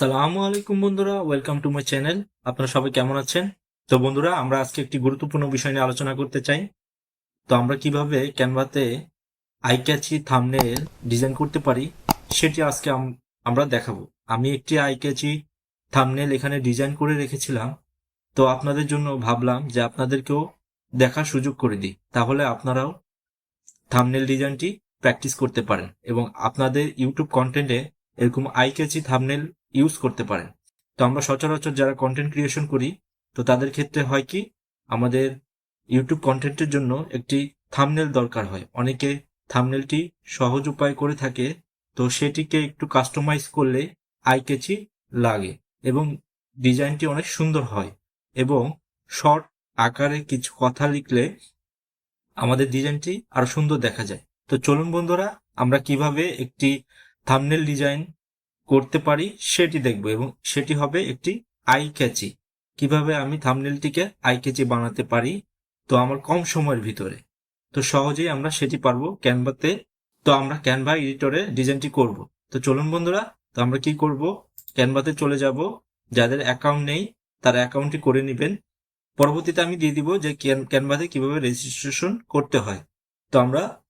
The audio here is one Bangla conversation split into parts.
আসসালামু আলাইকুম বন্ধুরা ওয়েলকাম টু মাই চ্যানেল আপনারা সবাই কেমন আছেন? তো বন্ধুরা, আমরা আজকে একটি গুরুত্বপূর্ণ বিষয় নিয়ে আলোচনা করতে চাই। তো আমরা কীভাবে ক্যানভাতে আই ক্যাচি থামনেল ডিজাইন করতে পারি, সেটি আজকে আম- আমরা দেখাবো। আমি একটি আই ক্যাচি থামনেল এখানে ডিজাইন করে রেখেছিলাম। তো আপনাদের জন্য ভাবলাম যে আপনাদেরকেও দেখার সুযোগ করে দিই, তাহলে আপনারাও থামনেল ডিজাইনটি প্র্যাকটিস করতে পারেন। এবং আপনাদের ইউটিউব কন্টেন্টে এরকম আই ক্যাচি থামনেল ইউজ করতে পারেন। তো আমরা সচরাচর যারা কন্টেন্ট ক্রিয়েশন করি, তো তাদের ক্ষেত্রে হয় কি, আমাদের ইউটিউব কন্টেন্টের জন্য একটি থামনেল দরকার হয়। অনেকে থামনেলটি সহজ উপায় করে থাকে, তো সেটিকে একটু কাস্টমাইজ করলে আই ক্যাচি লাগে এবং ডিজাইনটি অনেক সুন্দর হয় এবং শর্ট আকারে কিছু কথা লিখলে আমাদের ডিজাইনটি আরও সুন্দর দেখা যায়। তো চলুন বন্ধুরা, আমরা কীভাবে একটি থামনেল ডিজাইন করতে পারি সেটি দেখব এবং সেটি হবে একটি আই ক্যাচি কীভাবে আমি থামনেলটিকে আই ক্যাচি বানাতে পারি? তো আমার কম সময়ের ভিতরে। তো সহজেই আমরা সেটি পারব ক্যানভাতে তো আমরা ক্যানভা এডিটরে ডিজাইনটি করব। তো চলুন বন্ধুরা, তো আমরা কি করব? ক্যানভাতে চলে যাব। যাদের অ্যাকাউন্ট নেই, তারা অ্যাকাউন্টটি করে নেবেন। পরবর্তীতে আমি দিয়ে দিব যে ক্যান- ক্যানভাতে কীভাবে রেজিস্ট্রেশন করতে হয়। তো আমরা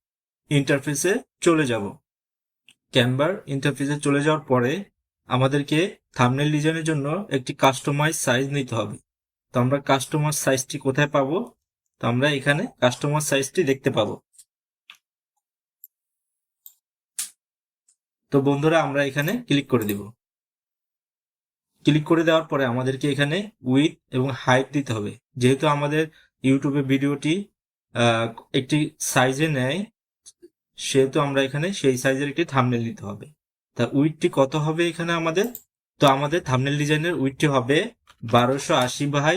ইন্টারফেসে চলে যাব। ক্যানভার ইন্টারফেসে চলে যাওয়ার পরে আমাদেরকে থামনেল ডিজাইনের জন্য একটি কাস্টমাইজ সাইজ নিতে হবে। তো আমরা কাস্টমার সাইজটি কোথায় পাবো? তো আমরা এখানে কাস্টমার সাইজটি দেখতে পাবো। তো বন্ধুরা, আমরা এখানে ক্লিক করে দিব। ক্লিক করে দেওয়ার পরে আমাদেরকে এখানে উইথ এবং হাইট দিতে হবে। যেহেতু আমাদের ইউটিউবে ভিডিওটি একটি সাইজে নেয় সেহেতু আমরা এখানে সেই সাইজের একটি থামনেল নিতে হবে। তা উইথটি কত হবে এখানে আমাদের? তো আমাদের থামনেল ডিজাইনের উইথটি হবে বারোশো আশি বাই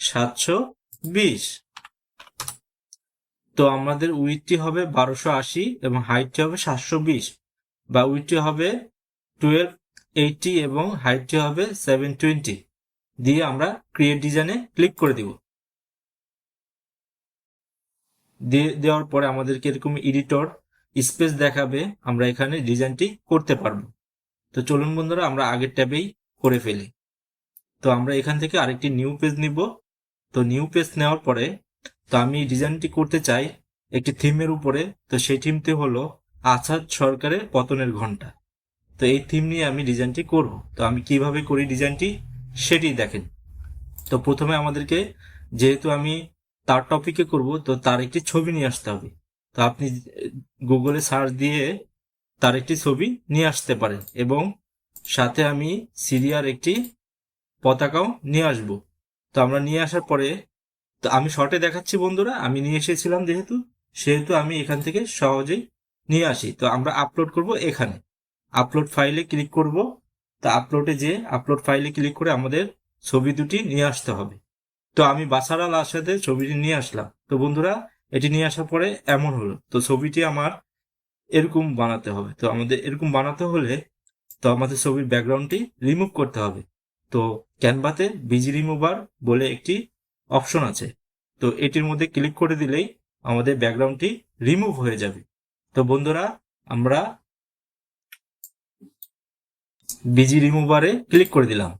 সাতশো বিশ। তো আমাদের উইথটি হবে বারোশো আশি এবং হাইটটি হবে সাতশো বিশ। বা উইথটি হবে টুয়েলভ এইটি এবং হাইটটি হবে সেভেন টোয়েন্টি দিয়ে আমরা ক্রিয়েট ডিজাইনে ক্লিক করে দিব। দিয়ে, দেওয়ার পরে আমাদেরকে এরকম এডিটর স্পেস দেখাবে আমরা এখানে ডিজাইনটি করতে পারব। তো চলুন বন্ধুরা, আমরা আগের ট্যাবেই করে ফেলি। তো আমরা এখান থেকে আরেকটি নিউ পেজ নিব। তো নিউ পেজ নেওয়ার পরে, তো আমি ডিজাইনটি করতে চাই একটি থিমের উপরে। তো সেই থিমটি হলো আছাদ সরকারের পতনের ঘণ্টা। তো এই থিম নিয়ে আমি ডিজাইনটি করব। তো আমি কীভাবে করি ডিজাইনটি সেটি দেখেন। তো প্রথমে আমাদেরকে যেহেতু আমি তার টপিকে করব, তো তার একটি ছবি নিয়ে আসতে হবে। তো আপনি গুগলে সার্চ দিয়ে তার একটি ছবি নিয়ে আসতে পারেন এবং সাথে আমি সিরিয়ার একটি পতাকাও নিয়ে আসব। তো আমরা নিয়ে আসার পরে, তো আমি শর্টে দেখাচ্ছি বন্ধুরা, আমি নিয়ে এসেছিলাম যেহেতু, সেহেতু আমি এখান থেকে সহজেই নিয়ে আসি। তো আমরা আপলোড করব এখানে। আপলোড ফাইলে ক্লিক করব। তো আপলোডে যে আপলোড ফাইলে ক্লিক করে আমাদের ছবি দুটি নিয়ে আসতে হবে। তো আমি বাসার আল আসাদে ছবিটি নিয়ে আসলাম। তো বন্ধুরা এটি নিয়ে আসার পরে এমন হলো। তো ছবিটি আমার এরকম বানাতে হবে। তো আমাদের এরকম বানাতে হলে তো আমাদের ছবির ব্যাকগ্রাউন্ডটি রিমুভ করতে হবে। তো ক্যানভাতে বিজি রিমুভার বলে একটি অপশন আছে। তো এটির মধ্যে ক্লিক করে দিলেই আমাদের ব্যাকগ্রাউন্ডটি রিমুভ হয়ে যাবে। তো বন্ধুরা, আমরা বিজি রিমুভারে ক্লিক করে দিলাম।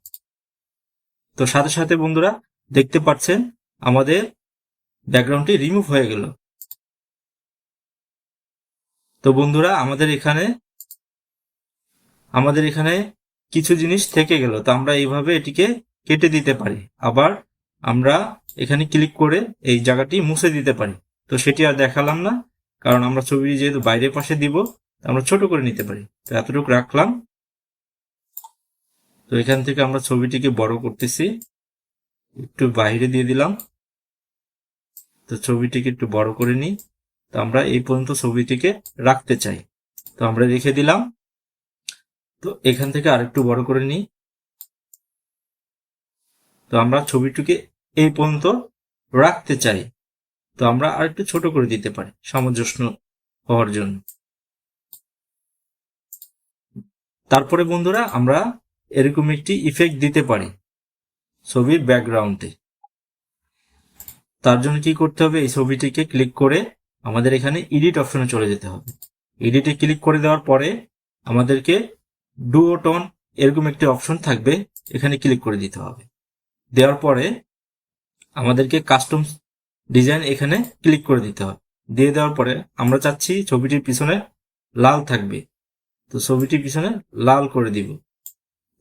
তো সাথে সাথে বন্ধুরা, দেখতে পাচ্ছেন আমাদের ব্যাকগ্রাউন্ডটি রিমুভ হয়ে গেল। তো বন্ধুরা, আমাদের এখানে আমাদের এখানে কিছু জিনিস থেকে গেল। তো আমরা এইভাবে এটিকে কেটে দিতে পারি। আবার আমরা এখানে ক্লিক করে এই জায়গাটি মুছে দিতে পারি। তো সেটি আর দেখালাম না, কারণ আমরা ছবিটি যেহেতু বাইরের পাশে দিব আমরা ছোট করে নিতে পারি। তো এতটুকু রাখলাম। তো এখান থেকে আমরা ছবিটিকে বড় করতেছি। একটু বাইরে দিয়ে দিলাম। তো ছবিটিকে একটু বড় করে নিই। তো আমরা এই পর্যন্ত ছবিটিকে রাখতে চাই। তো আমরা রেখে দিলাম। তো এখান থেকে আরেকটু বড় করে নিই। তো আমরা ছবিটিকে এই পর্যন্ত রাখতে চাই। তো আমরা আরেকটু ছোট করে দিতে পারি, সামঞ্জস্য হওয়ার জন্য। তারপরে বন্ধুরা আমরা এরকম একটি ইফেক্ট দিতে পারি ছবির ব্যাকগ্রাউন্ডে তার জন্য কি করতে হবে? এই ছবিটিকে ক্লিক করে আমাদের এখানে এডিট অপশনে চলে যেতে হবে। এডিটে ক্লিক করে দেওয়ার পরে আমাদেরকে ডুওটন এরকম একটি অপশন থাকবে, এখানে ক্লিক করে দিতে হবে। দেওয়ার পরে আমাদেরকে কাস্টম ডিজাইন এখানে ক্লিক করে দিতে হবে। দিয়ে দেওয়ার পরে আমরা চাচ্ছি ছবিটির পিছনে লাল থাকবে। তো ছবিটির পিছনে লাল করে দিব।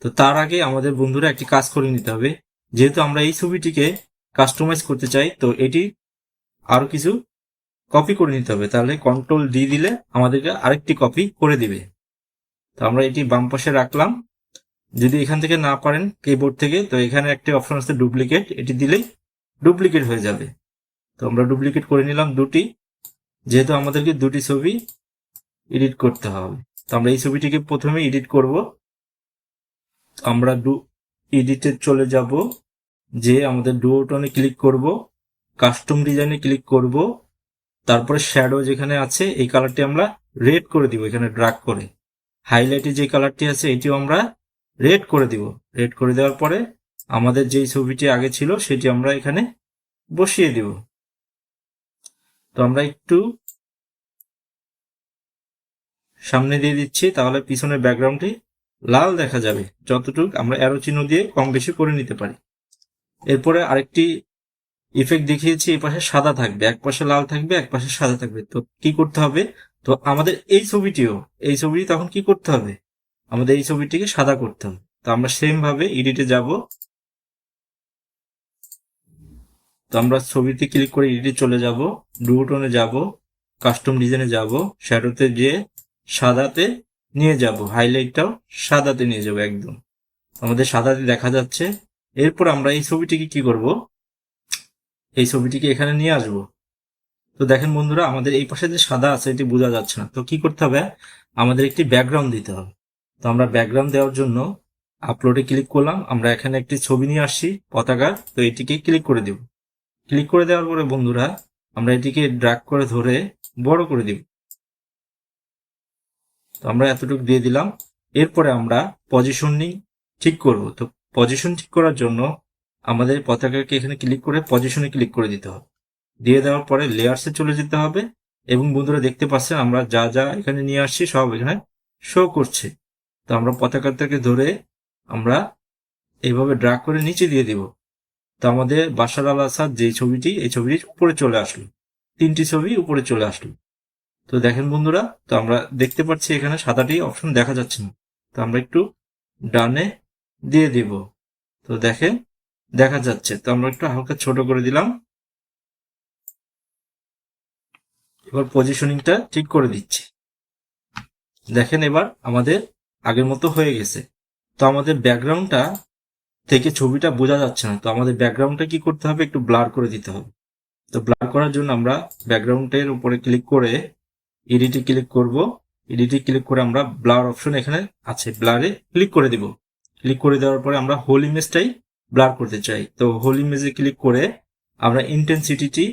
তো তার আগে আমাদের বন্ধুরা একটি কাজ করে নিতে হবে। যেহেতু আমরা এই ছবিটিকে কাস্টমাইজ করতে চাই, তো এটি আরও কিছু কপি করে নিতে হবে। তাহলে কন্ট্রোল ডি দিলে আমাদেরকে আরেকটি কপি করে দিবে। তো আমরা এটি বাম পাশে রাখলাম। যদি এখান থেকে না পারেন কিবোর্ড থেকে, তো এখানে একটি অপশন আছে ডুপ্লিকেট এটি দিলেই ডুপ্লিকেট হয়ে যাবে। তো আমরা ডুপ্লিকেট করে নিলাম দুটি। যেহেতু আমাদেরকে দুটি ছবি এডিট করতে হবে। তো আমরা এই ছবিটিকে প্রথমে এডিট করব। আমরা ডু এডিটে চলে যাব। যে আমাদের ডুয়োটনে ক্লিক করব কাস্টম ডিজাইনে ক্লিক করব, তারপরে শ্যাডো যেখানে আছে, এই কালারটি আমরা রেড করে দিব, এখানে ড্রাগ করে। হাইলাইটে যে কালারটি আছে, এটিও আমরা রেড করে দিব। রেড করে দেওয়ার পরে আমাদের যেই ছবিটি আগে ছিল, সেটি আমরা এখানে বসিয়ে দিব। তো আমরা একটু সামনে দিয়ে দিচ্ছি, তাহলে পিছনের ব্যাকগ্রাউন্ডটি লাল দেখা যাবে। যতটুকু আমরা অ্যারো চিহ্ন দিয়ে কম বেশি করে নিতে পারি। এরপরে আরেকটি ইফেক্ট দেখিয়েছি, এই পাশে সাদা থাকবে। এক পাশে লাল থাকবে, এক পাশে সাদা থাকবে। তো কি করতে হবে? তো আমাদের এই ছবিটিও, এই ছবিটি তখন কি করতে হবে? আমাদের এই ছবিটিকে সাদা করতে হবে। তো আমরা সেম ভাবে এডিটে যাব। তো আমরা ছবিতে ক্লিক করে এডিটে চলে যাব ডুটোনে যাব কাস্টম ডিজাইনে যাব শ্যাডোতে যে সাদাতে নিয়ে যাব হাইলাইটটাও সাদাতে নিয়ে যাব একদম। আমাদের সাদাতে দেখা যাচ্ছে। এরপর আমরা এই ছবিটিকে কি করব? এই ছবিটিকে এখানে নিয়ে আসব। তো দেখেন বন্ধুরা, আমাদের এই পাশে যে সাদা আছে, এটি বোঝা যাচ্ছে না। তো কি করতে হবে? আমাদের একটি ব্যাকগ্রাউন্ড দিতে হবে। তো আমরা ব্যাকগ্রাউন্ড দেওয়ার জন্য আপলোডে ক্লিক করলাম। আমরা এখানে একটি ছবি নিয়ে আসছি, পতাকার। তো এটিকে ক্লিক করে দিব। ক্লিক করে দেওয়ার পরে বন্ধুরা, আমরা এটিকে ড্রাগ করে ধরে বড় করে দিব। তো আমরা এতটুকু দিয়ে দিলাম। এরপরে আমরা পজিশনিং ঠিক করব। তো পজিশন ঠিক করার জন্য আমাদের পতাকাকে এখানে ক্লিক করে পজিশনে ক্লিক করে দিতে হবে। দিয়ে দেওয়ার পরে লেয়ার্সে চলে যেতে হবে এবং বন্ধুরা দেখতে পাচ্ছেন আমরা যা যা এখানে নিয়ে আসছি সব এখানে শো করছে। তো আমরা পতাকাটাকে ধরে আমরা এইভাবে ড্রাগ করে নিচে দিয়ে দিব। তো আমাদের বাসার আল আসাদ যে ছবিটি, এই ছবিটি উপরে চলে আসলো। তিনটি ছবি উপরে চলে আসলো। তো দেখেন বন্ধুরা, তো আমরা দেখতে পাচ্ছি এখানে সাদাটি অপশন দেখা যাচ্ছে না। তো আমরা একটু ডানে দিয়ে দিব। তো দেখেন, দেখা যাচ্ছে। তো আমরা একটু হালকা ছোট করে দিলাম। এবার পজিশনিংটা ঠিক করে দিচ্ছি। দেখেন এবার আমাদের আগের মতো হয়ে গেছে। তো আমাদের ব্যাকগ্রাউন্ডটা থেকে ছবিটা বোঝা যাচ্ছে না। তো আমাদের ব্যাকগ্রাউন্ডটা কি করতে হবে? একটু ব্লার করে দিতে হবে। তো ব্লার করার জন্য আমরা ব্যাকগ্রাউন্ডের উপরে ক্লিক করে এডিটে ক্লিক করব। এডিটে ক্লিক করে আমরা ব্লার অপশন এখানে আছে। ব্লারে ক্লিক করে দিব। ক্লিক করে দেওয়ার পরে আমরা হোল ইমেজটাই ব্লার করতে চাই। তো হোল ইমেজে ক্লিক করে আমরা ইন্টেন্সিটিটি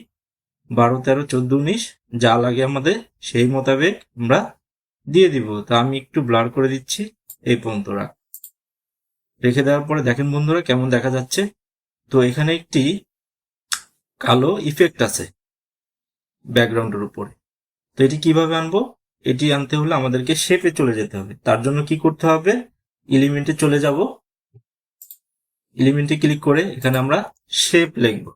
বারো, তেরো, চোদ্দ, উনিশ, যা লাগে আমাদের, সেই মোতাবেক আমরা দিয়ে দিব। তো আমি একটু ব্লার করে দিচ্ছি এই পর্যন্ত রাখ। রেখে দেওয়ার পরে দেখেন বন্ধুরা কেমন দেখা যাচ্ছে। তো এখানে একটি কালো ইফেক্ট আছে ব্যাকগ্রাউন্ডের উপরে। তো এটি কীভাবে আনব? এটি আনতে হলে আমাদেরকে শেপে চলে যেতে হবে। তার জন্য কি করতে হবে? এলিমেন্টে চলে যাব। এলিমেন্টে ক্লিক করে এখানে আমরা শেপ লিখব।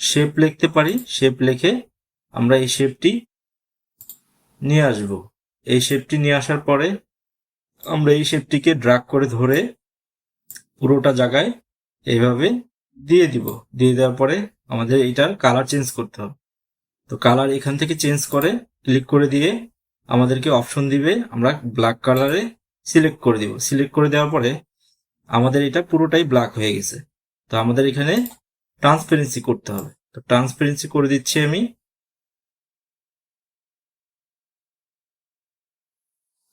শেপ লিখতে পারি শেপ লিখে আমরা এই শেপটি নিয়ে আসব। এই শেপটি নিয়ে আসার পরে আমরা এই শেপটিকে ড্রাগ করে ধরে পুরোটা জায়গায় এইভাবে দিয়ে দিব। দিয়ে দেওয়ার পরে আমাদের এইটার কালার চেঞ্জ করতে হবে। তো কালার এখান থেকে চেঞ্জ করে ক্লিক করে দিয়ে আমাদেরকে অপশন দিবে, আমরা ব্ল্যাক কালারে সিলেক্ট করে দিব। সিলেক্ট করে দেওয়ার পরে আমাদের এটা পুরোটাই ব্ল্যাক হয়ে গেছে। তো আমাদের এখানে ট্রান্সপারেন্সি করতে হবে। তো ট্রান্সপারেন্সি করে দিচ্ছি আমি।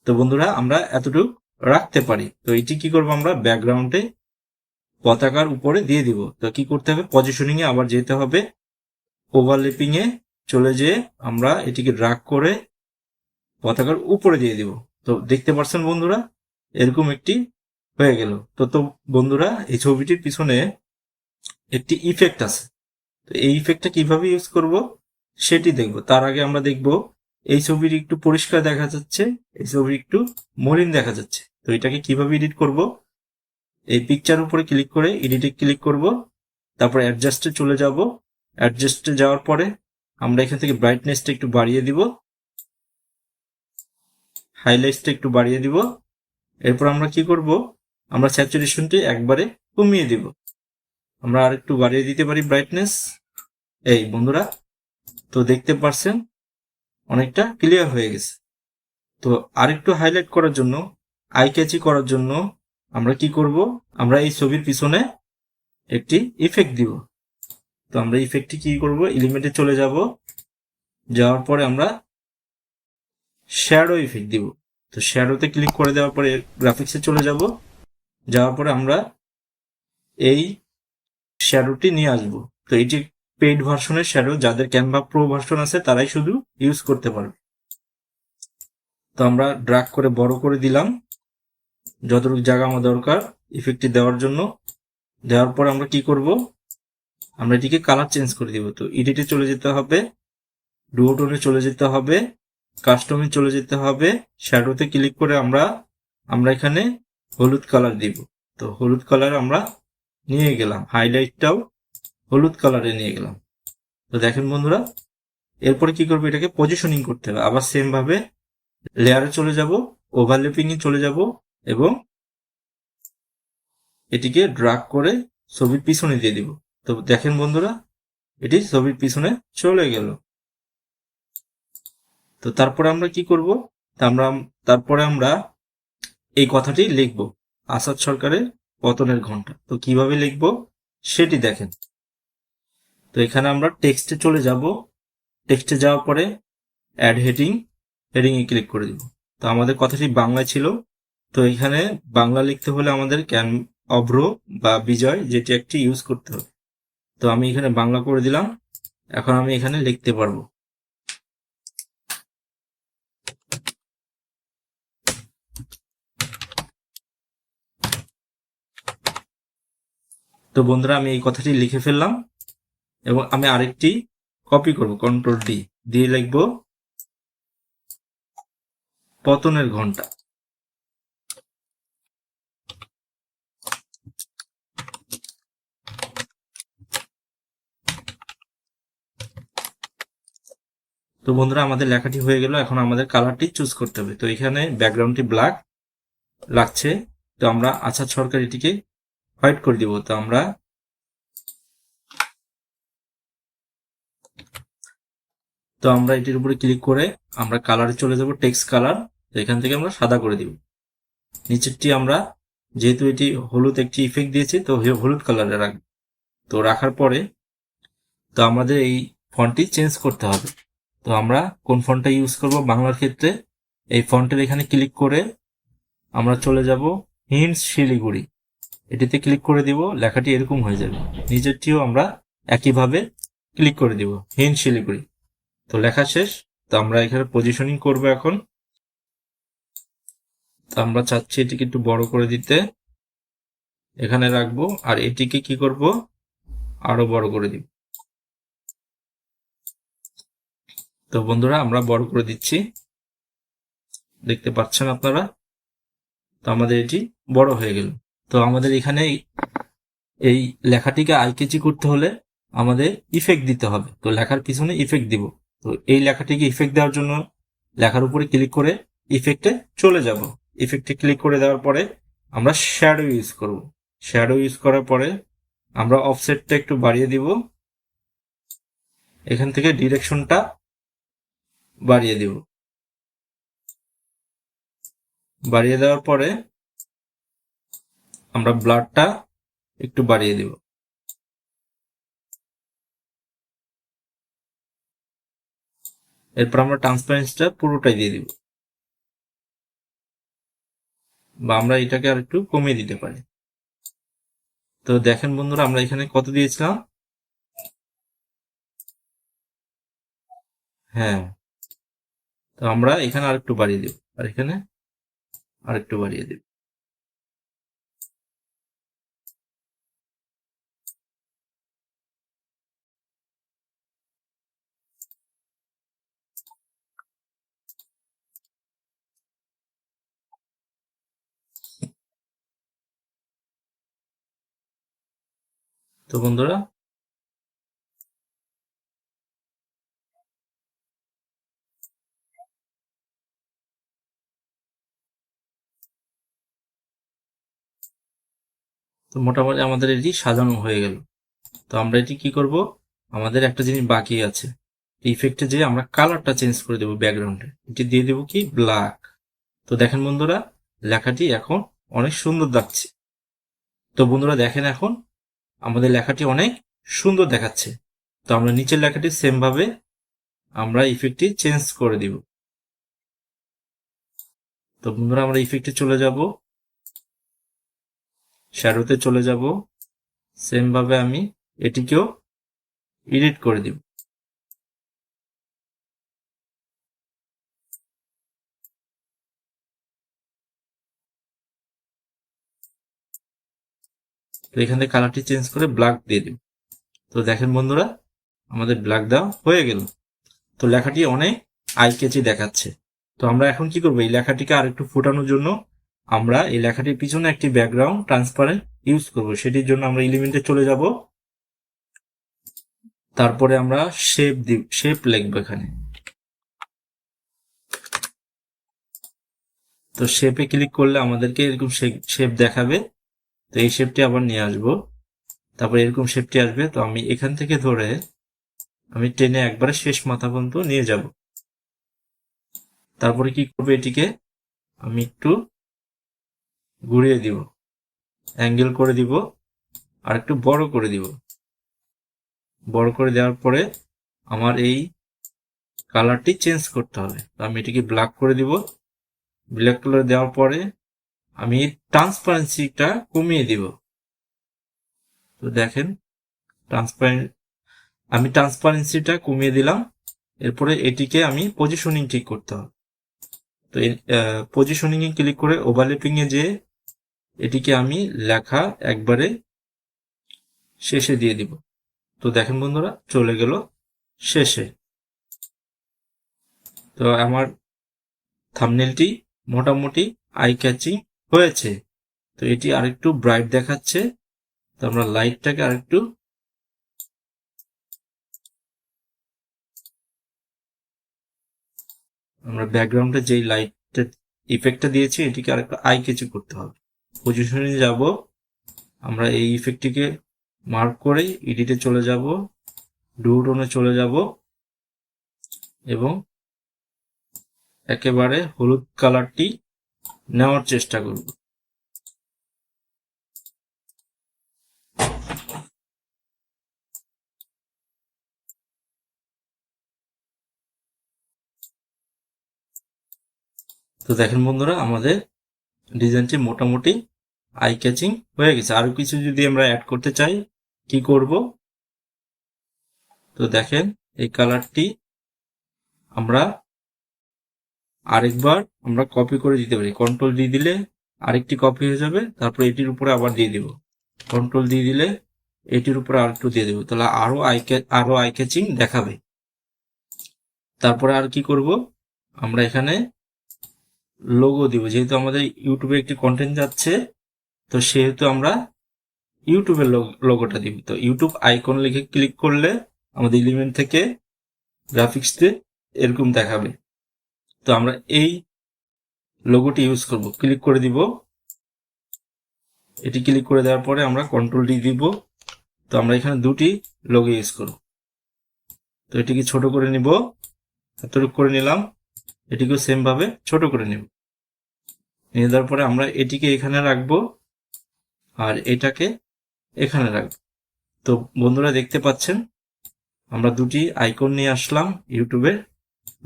তো বন্ধুরা, আমরা এতটুকু রাখতে পারি। তো এটি কি করব আমরা? ব্যাকগ্রাউন্ডে পতাকার উপরে দিয়ে দিব। তো কি করতে হবে? পজিশনিং এ আবার যেতে হবে। ওভারলেপিং এ চলে যেয়ে আমরা এটিকে ড্রাগ করে পতাকার উপরে দিয়ে দিব। তো দেখতে পাচ্ছেন বন্ধুরা, এরকম একটি হয়ে গেল। তো তো বন্ধুরা, এই ছবিটির পিছনে একটি ইফেক্ট আছে। তো এই ইফেক্টটা কীভাবে ইউজ করব সেটি দেখব। তার আগে আমরা দেখব, এই ছবির একটু পরিষ্কার দেখা যাচ্ছে, এই ছবির একটু মলিন দেখা যাচ্ছে। তো এটাকে কীভাবে এডিট করব? এই পিকচার উপরে ক্লিক করে এডিটে ক্লিক করব। তারপর অ্যাডজাস্টে চলে যাব। অ্যাডজাস্টে যাওয়ার পরে আমরা এখান থেকে ব্রাইটনেসটা একটু বাড়িয়ে দিব। হাইলাইটসটা একটু বাড়িয়ে দিব। এরপর আমরা কি করব? আমরা স্যাচুরেশনটি একবারে কমিয়ে দিব। আমরা আর একটু বাড়িয়ে দিতে পারি ব্রাইটনেস এই বন্ধুরা, তো দেখতে পারছেন, অনেকটা ক্লিয়ার হয়ে গেছে। তো আরেকটু হাইলাইট করার জন্য আই ক্যাচি করার জন্য আমরা কি করব? আমরা এই ছবির পিছনে একটি ইফেক্ট দিব। তো আমরা ইফেক্টটি কি করব? এলিমেন্টে চলে যাব। যাওয়ার পরে আমরা শ্যাডো ইফেক্ট দিব। তো শ্যাডোতে ক্লিক করে দেওয়ার পরে গ্রাফিক্সে চলে যাব। যাওয়ার পরে আমরা এই শ্যাডোটি নিয়ে আসব। তো এটি পেইড ভার্সনের শ্যাডো যাদের ক্যানভা প্রো ভার্সন আছে, তারাই শুধু ইউজ করতে পারবে। তো আমরা ড্রাগ করে বড় করে দিলাম। যতটুকু জায়গা আমার দরকার ইফেক্টটি দেওয়ার জন্য। দেওয়ার পর আমরা কি করব? আমরা এটিকে কালার চেঞ্জ করে দিব। তো এডিটে চলে যেতে হবে ডুয়োটোনে চলে যেতে হবে। কাস্টমে চলে যেতে হবে। শ্যাডোতে ক্লিক করে আমরা আমরা এখানে হলুদ কালার দিব। তো হলুদ কালার আমরা নিয়ে গেলাম। হাইলাইটটাও হলুদ কালারে নিয়ে গেলাম। তো দেখেন বন্ধুরা, এরপরে কি করব? এটাকে পজিশনিং করতে হবে। আবার সেম ভাবে লেয়ারে চলে যাব ওভারলেপিং এ চলে যাব এবং এটিকে ড্রাগ করে ছবির পিছনে দিয়ে দিব। তো দেখেন বন্ধুরা, এটি ছবির পিছনে চলে গেল। তো তারপরে আমরা কি করব? আমরা, তারপরে আমরা এই কথাটি লিখব। আসাদ সরকারের পতনের ঘণ্টা তো কীভাবে লিখব? সেটি দেখেন। তো এখানে আমরা টেক্সটে চলে যাব। টেক্সটে যাওয়ার পরে অ্যাড হেডিং হেডিং এ ক্লিক করে দিব। তো আমাদের কথাটি বাংলায় ছিল। তো এখানে বাংলা লিখতে হলে আমাদের ক্যান অভ্র বা বিজয় যেটি একটি ইউজ করতে হবে। তো আমি এখানে বাংলা করে দিলাম। এখন আমি এখানে লিখতে পারব। তো বন্ধুরা, আমি এই কথাটি লিখে ফেললাম এবং আমি আরেকটি কপি করব কন্ট্রোল ডি দিয়ে লিখব, পতনের ঘণ্টা। তো বন্ধুরা, আমাদের লেখাটি হয়ে গেল, এখন আমাদের কালারটি চুজ করতে হবে। তো এখানে ব্যাকগ্রাউন্ডটি ব্ল্যাক লাগছে। তো আমরা আচ্ছা সরকার এটিকে হোয়াইট করে দিব, তো আমরা তো আমরা এটির উপরে ক্লিক করে আমরা কালারে চলে যাব টেক্সট কালার এখান থেকে আমরা সাদা করে দিব। নিচেরটি আমরা, যেহেতু এটি হলুদ একটি ইফেক্ট দিয়েছি, তো হলুদ কালারে রাখব। তো রাখার পরে, তো আমাদের এই ফন্টটি চেঞ্জ করতে হবে। তো আমরা কোন ফন্টটা ইউজ করব বাংলার ক্ষেত্রে? এই ফন্টের এখানে ক্লিক করে আমরা চলে যাব হিন্স শিলিগুড়ি। এটিতে ক্লিক করে দিব, লেখাটি এরকম হয়ে যাবে। নিজেরটিও আমরা একইভাবে ক্লিক করে দিব হিন শিলিগুড়ি তো লেখা শেষ, তো আমরা এখানে পজিশনিং করব এখন। তো আমরা চাচ্ছি এটিকে একটু বড় করে দিতে। এখানে রাখব, আর এটিকে কি করব? আরও বড় করে দিব। তো বন্ধুরা, আমরা বড় করে দিচ্ছি। দেখতে পাচ্ছেন আপনারা? তো আমাদের এটি বড় হয়ে গেল। তো আমাদের এখানে এই লেখাটিকে আইকেচি করতে হলে আমাদের ইফেক্ট দিতে হবে। তো লেখার পিছনে ইফেক্ট দিব। তো এই লেখাটিকে ইফেক্ট দেওয়ার জন্য লেখার উপরে ক্লিক করে ইফেক্টে চলে যাব। ইফেক্টে ক্লিক করে দেওয়ার পরে আমরা শ্যাডো ইউজ করব। শ্যাডো ইউজ করার পরে আমরা অফসেটটা একটু বাড়িয়ে দিব। এখান থেকে ডিরেকশনটা বাড়িয়ে দিব। বাড়িয়ে দেওয়ার পরে আমরা ব্লাডটা একটু বাড়িয়ে দিব। এরপর আমরা ট্রান্সপারেন্সটা পুরোটাই দিয়ে দিব। বা আমরা এটাকে আর একটু কমিয়ে দিতে পারি। তো দেখেন বন্ধুরা, আমরা এখানে কত দিয়েছিলাম? হ্যাঁ তো আমরা এখানে আরেকটু বাড়িয়ে দিব। আর এখানে আরেকটু বাড়িয়ে দিব। তো বন্ধুরা, তো মোটামুটি আমাদের এটি সাজানো হয়ে গেল। তো আমরা এটি কি করব? আমাদের একটা জিনিস বাকি আছে। ইফেক্টে যে আমরা কালারটা চেঞ্জ করে দেবো ব্যাকগ্রাউন্ডে এটি দিয়ে দেবো কি? ব্ল্যাক তো দেখেন বন্ধুরা, লেখাটি এখন অনেক সুন্দর লাগছে। তো বন্ধুরা দেখেন এখন আমাদের লেখাটি অনেক সুন্দর দেখাচ্ছে। তো আমরা নিচের লেখাটি সেমভাবে আমরা ইফেক্টটি চেঞ্জ করে দিব। তো বন্ধুরা, আমরা ইফেক্টে চলে যাব। শ্যাডোতে চলে যাব। সেমভাবে আমি এটিকেও এডিট করে দিব। তো এখান থেকে কালারটি চেঞ্জ করে ব্ল্যাক দিয়ে দিব। তো দেখেন বন্ধুরা, আমাদের ব্ল্যাক দেওয়া হয়ে গেল। তো লেখাটি অনেক আই কেচি দেখাচ্ছে। তো আমরা এখন কি করব? এই লেখাটিকে আরেকটু ফোটানোর জন্য আমরা এই লেখাটির পিছনে একটি ব্যাকগ্রাউন্ড ট্রান্সপারেন্ট ইউজ করব। সেটির জন্য আমরা এলিমেন্টে চলে যাব। তারপরে আমরা শেপ দিব শেপ লিখব এখানে। তো শেপে ক্লিক করলে আমাদেরকে এরকম শেপ দেখাবে। তো এই শেপটি আবার নিয়ে আসব। তারপর এরকম শেপটি আসবে, তো আমি এখান থেকে ধরে আমি টেনে একবারে শেষ মাথা পর্যন্ত নিয়ে যাব। তারপরে কি করবে এটিকে? আমি একটু ঘুরিয়ে দিব অ্যাঙ্গেল করে দিব, আর একটু বড় করে দিব। বড় করে দেওয়ার পরে আমার এই কালারটি চেঞ্জ করতে হবে। তো আমি এটিকে ব্ল্যাক করে দিব। ব্ল্যাক কালার দেওয়ার পরে আমি ট্রান্সপারেন্সিটা কমিয়ে দিব। তো দেখেন ট্রান্সপারেন্ট আমি ট্রান্সপারেন্সিটা কমিয়ে দিলাম, এরপরে এটিকে আমি পজিশনিং ঠিক করতে হবে। তো পজিশনিং এ ক্লিক করে ওভারলেপিং এ যে এটিকে আমি লেখা একবারে শেষে দিয়ে দিব। তো দেখেন বন্ধুরা, চলে গেল শেষে। তো আমার থামনেলটি মোটামুটি আই ক্যাচিং হয়েছে। তো এটি আরেকটু ব্রাইট দেখাচ্ছে। তো আমরা লাইটটাকে আরেকটু আমরা ব্যাকগ্রাউন্ডে যেই লাইটটা ইফেক্টটা দিয়েছি, এটিকে আরেকটু আই কিছু করতে হবে। পজিশনে যাব, আমরা এই ইফেক্টটিকে মার্ক করে এডিটে চলে যাব ডুটোনে চলে যাব এবং একেবারে হলুদ কালারটি নেওয়ার চেষ্টা করব। তো দেখেন বন্ধুরা, আমাদের ডিজাইনটি মোটামুটি আই ক্যাচিং হয়ে গেছে। আরও কিছু যদি আমরা অ্যাড করতে চাই, কি করব? তো দেখেন, এই কালারটি আমরা আরেকবার আমরা কপি করে দিতে পারি। কন্ট্রোল দিয়ে দিলে আরেকটি কপি হয়ে যাবে, তারপর এটির উপরে আবার দিয়ে দিব। কন্ট্রোল দিয়ে দিলে এটির উপরে আর একটু দিয়ে দেবো। তাহলে আরও আই আরও আই ক্যাচিং দেখাবে। তারপরে আর কি করব? আমরা এখানে লোগো দিব। যেহেতু আমাদের ইউটিউবে একটি কন্টেন্ট যাচ্ছে, তো সেহেতু আমরা ইউটিউবের লোগোটা দিব। তো ইউটিউব আইকন লিখে ক্লিক করলে আমাদের এলিমেন্ট থেকে গ্রাফিক্সতে এরকম দেখাবে। তো আমরা এই লোগোটি ইউজ করব। ক্লিক করে দিব। এটি ক্লিক করে দেওয়ার পরে আমরা কন্ট্রোল ডি দিব। তো আমরা এখানে দুটি লোগো ইউজ করব। তো এটিকে ছোট করে নিব। এতটুকু করে নিলাম। এটিকেও সেম ভাবে ছোট করে নিব। নিয়ে দেওয়ার পরে আমরা এটিকে এখানে রাখব আর এটাকে এখানে রাখব। তো বন্ধুরা দেখতে পাচ্ছেন, আমরা দুটি আইকন নিয়ে আসলাম ইউটিউবে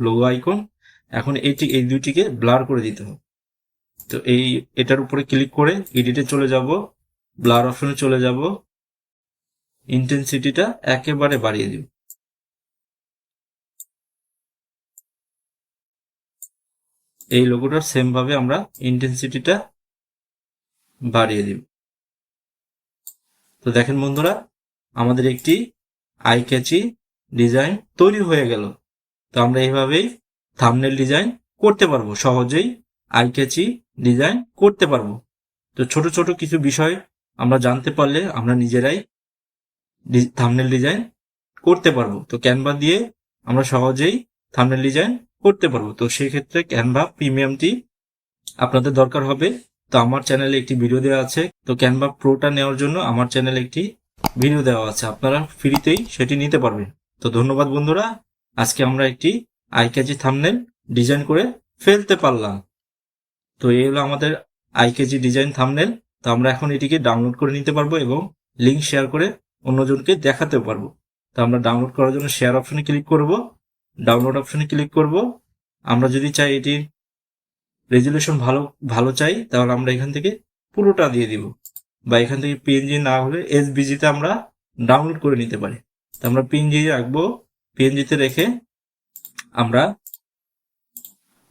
লোগো আইকন এখন এটি এই দুইটিকে ব্লার করে দিতে হবে। তো এই, এটার উপরে ক্লিক করে এডিটে চলে যাব ব্লার অপশনে চলে যাব ইন্টেন্সিটিটা একেবারে বাড়িয়ে দিব। এই লোগোটার সেম ভাবে আমরা ইন্টেন্সিটিটা বাড়িয়ে দিব। তো দেখেন বন্ধুরা, আমাদের একটি আই ক্যাচি ডিজাইন তৈরি হয়ে গেল। তো আমরা এইভাবেই থামনেল ডিজাইন করতে পারব, সহজেই আই ক্যাচি ডিজাইন করতে পারব। তো ছোট ছোট কিছু বিষয় আমরা জানতে পারলে আমরা নিজেরাই থামনেল ডিজাইন করতে পারব। তো ক্যানভা দিয়ে আমরা সহজেই থামনেল ডিজাইন করতে পারব। তো সেই ক্ষেত্রে ক্যানভা প্রিমিয়ামটি আপনাদের দরকার হবে। তো আমার চ্যানেলে একটি ভিডিও দেওয়া আছে। তো ক্যানভা প্রোটা নেওয়ার জন্য আমার চ্যানেলে একটি ভিডিও দেওয়া আছে। আপনারা ফ্রিতেই সেটি নিতে পারবেন। তো ধন্যবাদ বন্ধুরা। আজকে আমরা একটি আইক্যাচি থামনেল ডিজাইন করে ফেলতে পারলাম। তো এই হলো আমাদের আইকেজি ডিজাইন থামনেল তো আমরা এখন এটিকে ডাউনলোড করে নিতে পারব এবং লিঙ্ক শেয়ার করে অন্যজনকে দেখাতে পারব। তো আমরা ডাউনলোড করার জন্য শেয়ার অপশনে ক্লিক করব। ডাউনলোড অপশনে ক্লিক করব। আমরা যদি চাই এটির রেজুলেশন ভালো ভালো চাই, তাহলে আমরা এখান থেকে পুরোটা দিয়ে দিব। বা এখান থেকে পিএনজি না হলে এসবিজিতে আমরা ডাউনলোড করে নিতে পারি। তো আমরা পিএনজি রাখব। পিএনজিতে রেখে আমরা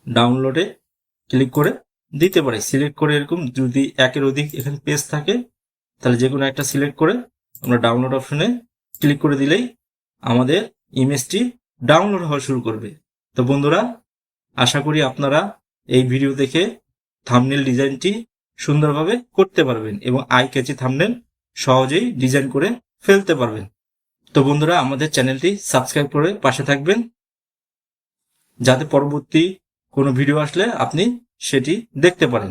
ডাউনলোডে ক্লিক করে দিতে পারি। সিলেক্ট করে এরকম যদি একের অধিক এখানে পেজ থাকে, তাহলে যে কোনো একটা সিলেক্ট করে আমরা ডাউনলোড অপশনে ক্লিক করে দিলেই আমাদের ইমেজটি ডাউনলোড হওয়া শুরু করবে। তো বন্ধুরা, আশা করি আপনারা এই ভিডিও দেখে থামনেল ডিজাইনটি সুন্দরভাবে করতে পারবেন এবং আই ক্যাচি থামনেল সহজেই ডিজাইন করে ফেলতে পারবেন। তো বন্ধুরা, আমাদের চ্যানেলটি সাবস্ক্রাইব করে পাশে থাকবেন। যাতে পরবর্তী কোনো ভিডিও আসলে আপনি সেটি দেখতে পারেন।